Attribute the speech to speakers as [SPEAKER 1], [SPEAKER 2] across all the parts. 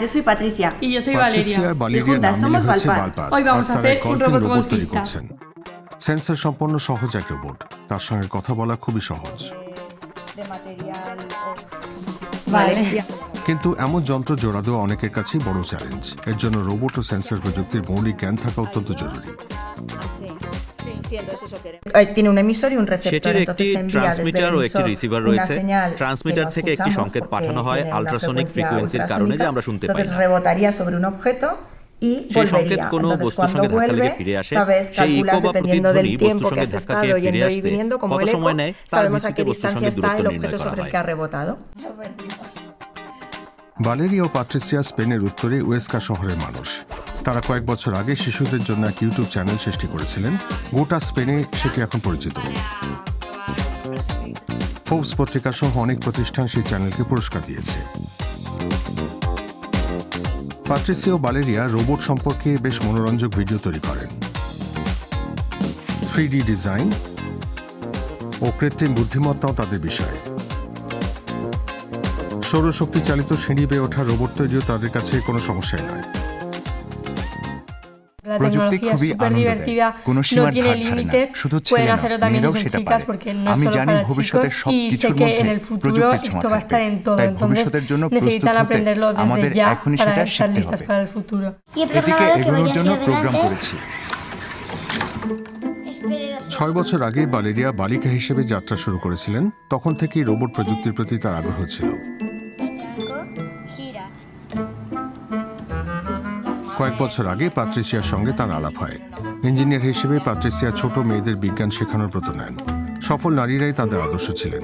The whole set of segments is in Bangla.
[SPEAKER 1] Yo soy Patricia.
[SPEAKER 2] Y yo soy
[SPEAKER 3] Patricia
[SPEAKER 2] Valeria.
[SPEAKER 1] Y juntas somos Valpar.
[SPEAKER 2] Hoy vamos a hacer un robot golfista.
[SPEAKER 3] Sensor সম্পন্ন সহজ এক রোবট তার সঙ্গে কথা বলা খুবই সহজ
[SPEAKER 1] De material.
[SPEAKER 2] Vale.
[SPEAKER 3] কিন্তু এমন যন্ত্র জোড়া দেওয়া অনেকের কাছেই বড় চ্যালেঞ্জ এর জন্য রোবট ও সেন্সর প্রযুক্তির মৌলিক জ্ঞান থাকা অত্যন্ত জরুরি
[SPEAKER 1] Eh, Tiene un emisor y un receptor. envía desde el
[SPEAKER 4] transmitter ও একটি
[SPEAKER 1] emisor
[SPEAKER 4] রিসিভার
[SPEAKER 1] una
[SPEAKER 4] রয়েছে
[SPEAKER 1] señal que
[SPEAKER 4] ট্রান্সমিটার
[SPEAKER 1] no
[SPEAKER 4] থেকে একটি সংকেত পাঠানো হয় আল্ট্রাসনিক ফ্রিকোয়েন্সির কারণে যে আমরা শুনতে পাই না
[SPEAKER 1] rebotaría sobre un objeto
[SPEAKER 4] সেই সংকেত. কোনো বস্তুর সঙ্গে ধাক্কা লেগে ফিরে আসে সেই ইকো বা প্রতিধ্বনি বস্তুর
[SPEAKER 1] que
[SPEAKER 4] সঙ্গে ধাক্কা খেয়ে ফিরে আসতে কত সময় নেয় তার ভিত্তিতে বস্তুর সঙ্গে দূরত্ব নির্ণয় করা হয়
[SPEAKER 1] que.
[SPEAKER 3] বালেরিয়া ও পাট্রিসিয়া স্পেনের উত্তরে ওয়েস্কা শহরের মানুষ তারা কয়েক বছর আগে শিশুদের জন্য এক ইউটিউব চ্যানেল সৃষ্টি করেছিলেন। গোটা স্পেনে সেটি এখন পরিচিত। ফোর্বস পত্রিকা সহ অনেক প্রতিষ্ঠান সেই চ্যানেলকে পুরস্কার দিয়েছে। পাট্রিসিয়া ও বালেরিয়া রোবট সম্পর্কে বেশ মনোরঞ্জক ভিডিও তৈরি করেন। থ্রি ডিজাইন ও কৃত্রিম বুদ্ধিমত্তাও তাদের বিষয়। সৌরশক্তি চালিত সিঁড়ি বেয়ে ওঠা রোবট তৈরিও তাদের কাছে কোনো সমস্যাই নয়।
[SPEAKER 5] প্রযুক্তি খুবই আনন্দদায়ক। কোনো সীমার থাকে না। শুধু ছেলে না সেটা পারে। আমি জানি ভবিষ্যতের সব কিছুর মধ্যে প্রযুক্তির ছোঁয়া থাকবে। তাই ভবিষ্যতের জন্য প্রস্তুত হতে আমাদের এখনই সেটা শিখতে হবে। এটিকে এগোনোর জন্য প্রোগ্রাম করেছি।
[SPEAKER 3] ছয় বছর আগে বালেরিয়া বালিকা হিসেবে যাত্রা শুরু করেছিলেন তখন থেকেই রোবট প্রযুক্তির প্রতি তার আগ্রহ ছিল। কয়েক বছর আগে পাত্রিসিয়ার সঙ্গে তার আলাপ হয়। ইঞ্জিনিয়ার হিসেবে পাত্রিসিয়া ছোট মেয়েদের বিজ্ঞান শেখানোর ব্রত নেন সফল নারীরাই তাদের আদর্শ ছিলেন।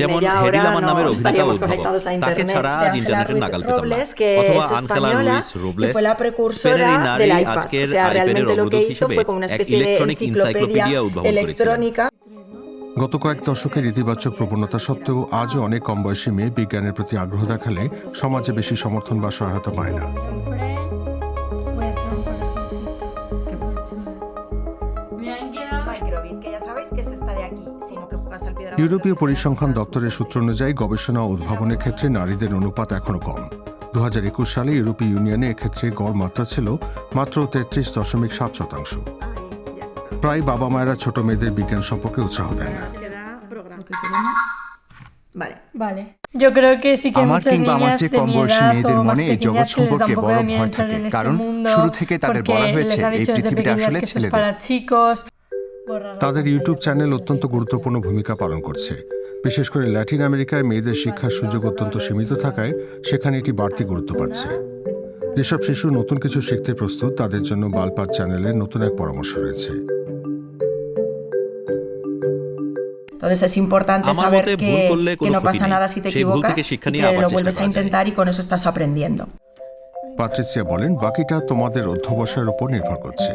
[SPEAKER 4] যেমন হিসেবে এক ইলেকট্রনিক ইনসাইক্লোপিডিয়া উদ্ভাবন করেছিলেন।
[SPEAKER 3] গত কয়েক দশকের ইতিবাচক প্রবণতা সত্ত্বেও আজও অনেক কম বয়সী মেয়ে বিজ্ঞানের প্রতি আগ্রহ দেখালে সমাজে বেশি সমর্থন বা সহায়তা পায় না। ইউরোপীয় পরিসংখ্যান দপ্তরের সূত্র অনুযায়ী গবেষণা ও উদ্ভাবনের ক্ষেত্রে নারীদের অনুপাত এখনও কম। দু হাজার একুশ সালে ইউরোপীয় ইউনিয়নে এক্ষেত্রে গড় মাত্রা ছিল মাত্র তেত্রিশ দশমিক সাত শতাংশ। প্রায় বাবা মায়েরা ছোট মেয়েদের বিজ্ঞান সম্পর্কে উৎসাহ দেন না
[SPEAKER 1] Vale.
[SPEAKER 2] Vale. Yo creo que sí que
[SPEAKER 5] আমার
[SPEAKER 2] muchas
[SPEAKER 5] কিংবা আমার
[SPEAKER 2] niñas
[SPEAKER 5] চেয়ে
[SPEAKER 2] de
[SPEAKER 5] কম
[SPEAKER 2] mi
[SPEAKER 5] বয়সী
[SPEAKER 2] edad
[SPEAKER 5] মেয়েদের
[SPEAKER 2] o más
[SPEAKER 5] মনে এই জগৎ
[SPEAKER 2] pequeñas que les da
[SPEAKER 5] সম্পর্কে
[SPEAKER 2] un poco
[SPEAKER 5] বড়
[SPEAKER 2] de miedo
[SPEAKER 5] ভয়
[SPEAKER 2] entrar
[SPEAKER 5] থাকে
[SPEAKER 2] en este
[SPEAKER 5] কারণ
[SPEAKER 2] mundo
[SPEAKER 5] শুরু থেকে তাদের
[SPEAKER 2] porque
[SPEAKER 5] বলা
[SPEAKER 2] les
[SPEAKER 5] হয়েছে
[SPEAKER 2] han
[SPEAKER 5] এই
[SPEAKER 2] dicho desde
[SPEAKER 5] পৃথিবীটা
[SPEAKER 2] pequeñas
[SPEAKER 5] আসলে
[SPEAKER 2] que esto es
[SPEAKER 5] ছেলেদের
[SPEAKER 2] para chicos.
[SPEAKER 3] তাদের ইউটিউব চ্যানেল অত্যন্ত গুরুত্বপূর্ণ ভূমিকা পালন করছে বিশেষ করে ল্যাটিন আমেরিকায় মেয়েদের শিক্ষার সুযোগ অত্যন্ত সীমিত থাকায় সেখানে এটি বাড়তি গুরুত্ব পাচ্ছে যেসব শিশু নতুন কিছু শিখতে প্রস্তুত তাদের জন্য বালপাত চ্যানেলের নতুন এক পরামর্শ রয়েছে
[SPEAKER 1] Entonces es importante
[SPEAKER 4] আমার
[SPEAKER 1] saber
[SPEAKER 4] মতে ভুল
[SPEAKER 1] que,
[SPEAKER 4] করলে
[SPEAKER 1] que
[SPEAKER 4] কোনো
[SPEAKER 1] no
[SPEAKER 4] ক্ষতি
[SPEAKER 1] pasa
[SPEAKER 4] নেই।
[SPEAKER 1] nada si te
[SPEAKER 4] সেই ভুল
[SPEAKER 1] equivocas
[SPEAKER 4] থেকে
[SPEAKER 1] y
[SPEAKER 4] শিক্ষা নিয়ে
[SPEAKER 1] que
[SPEAKER 4] আবার
[SPEAKER 1] lo
[SPEAKER 4] চেষ্টা
[SPEAKER 1] vuelves a
[SPEAKER 4] করা যায়।
[SPEAKER 1] intentar y con eso estás aprendiendo.
[SPEAKER 3] পাট্রিসিয়া বলেন বাকিটা তোমাদের অধ্যবসায়ের উপর নির্ভর করছে